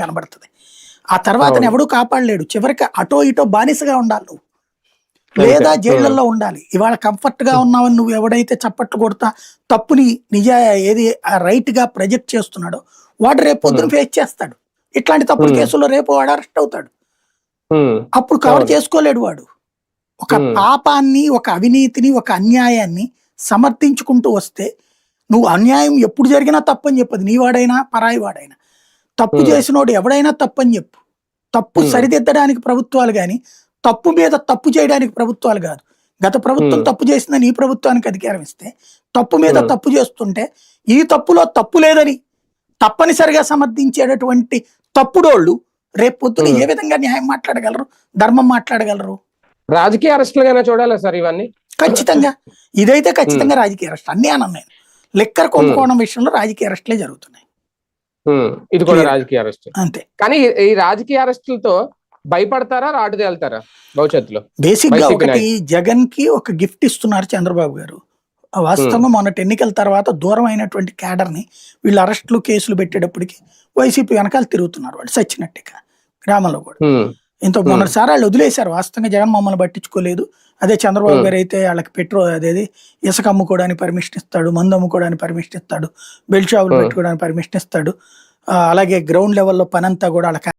కనబడుతుంది ఆ తర్వాత. ఎవడూ కాపాడలేడు చివరికి అటో ఇటో బానిసగా ఉండాలి నువ్వు లేదా. జైళ్ళల్లో ఉండాలి ఇవాళ కంఫర్ట్గా ఉన్నావని నువ్వు ఎవడైతే చప్పట్లు కొడతా తప్పుని నిజ ఏది రైట్గా ప్రొజెక్ట్ చేస్తున్నాడో వాడు రేపు పొద్దున. ఫేస్ చేస్తాడు ఇట్లాంటి తప్పుడు. కేసుల్లో రేపు వాడు అరెస్ట్ అవుతాడు అప్పుడు కవర్. చేసుకోలేడు వాడు ఒక. పాపాన్ని ఒక అవినీతిని ఒక అన్యాయాన్ని సమర్థించుకుంటూ వస్తే నువ్వు అన్యాయం ఎప్పుడు జరిగినా తప్పని చెప్పదు నీ వాడైనా పరాయి వాడైనా తప్పు. చేసినోడు ఎవడైనా తప్పని చెప్పు తప్పు. సరిదిద్దడానికి ప్రభుత్వాలు కానీ తప్పు మీద తప్పు చేయడానికి ప్రభుత్వాలు కాదు గత ప్రభుత్వం. తప్పు చేసిందని ఈ ప్రభుత్వానికి అధికారం ఇస్తే తప్పు మీద. తప్పు చేస్తుంటే ఈ తప్పులో తప్పు లేదని తప్పనిసరిగా సమర్థించేటటువంటి తప్పుడోళ్ళు రేపు పొద్దున. ఏ విధంగా న్యాయం మాట్లాడగలరు ధర్మం మాట్లాడగలరు రాజకీయ అరెస్టులుగానే చూడాలా సార్ ఇవన్నీ ఖచ్చితంగా ఇదైతే ఖచ్చితంగా రాజకీయ అరెస్ట్ అన్ని అన్నాను నేను లెక్కర్ కుంభకోణం విషయంలో రాజకీయ అరెస్టులే జరుగుతున్నాయి ఇది కూడా. రాజకీయ అరెస్ట్. అంతే. కానీ ఈ- రాజకీయ అరెస్టులతో భయపడతారా? రాటు తేలుతారా భవిష్యత్తులో. బేసిక్గా ఒకటి జగన్కి ఒక గిఫ్ట్ ఇస్తున్నారు చంద్రబాబు గారు. వాస్తవంగా మొన్నటి ఎన్నికల తర్వాత దూరం అయినటువంటి క్యాడర్ని వీళ్ళు అరెస్టులు కేసులు పెట్టేటప్పటికి వైసీపీ వెనకాల తిరుగుతున్నారు వాళ్ళు సచ్చినట్టుగా గ్రామంలో కూడా. ఇంత మొన్నటిసారి వాళ్ళు వదిలేశారు వాస్తవంగా జగన్ మమ్మల్ని పట్టించుకోలేదు అదే చంద్రబాబు. గారు అయితే వాళ్ళకి పెట్రోల్ అదేది ఇసుక అమ్ముకోవడానికి పర్మిషన్ ఇస్తాడు మందు అమ్ముకోవడానికి పర్మిషన్ ఇస్తాడు బెల్ట్ షాపులు. పెట్టుకోవడానికి పర్మిషన్ ఇస్తాడు అలాగే గ్రౌండ్ లెవెల్లో పనంతా కూడా వాళ్ళకి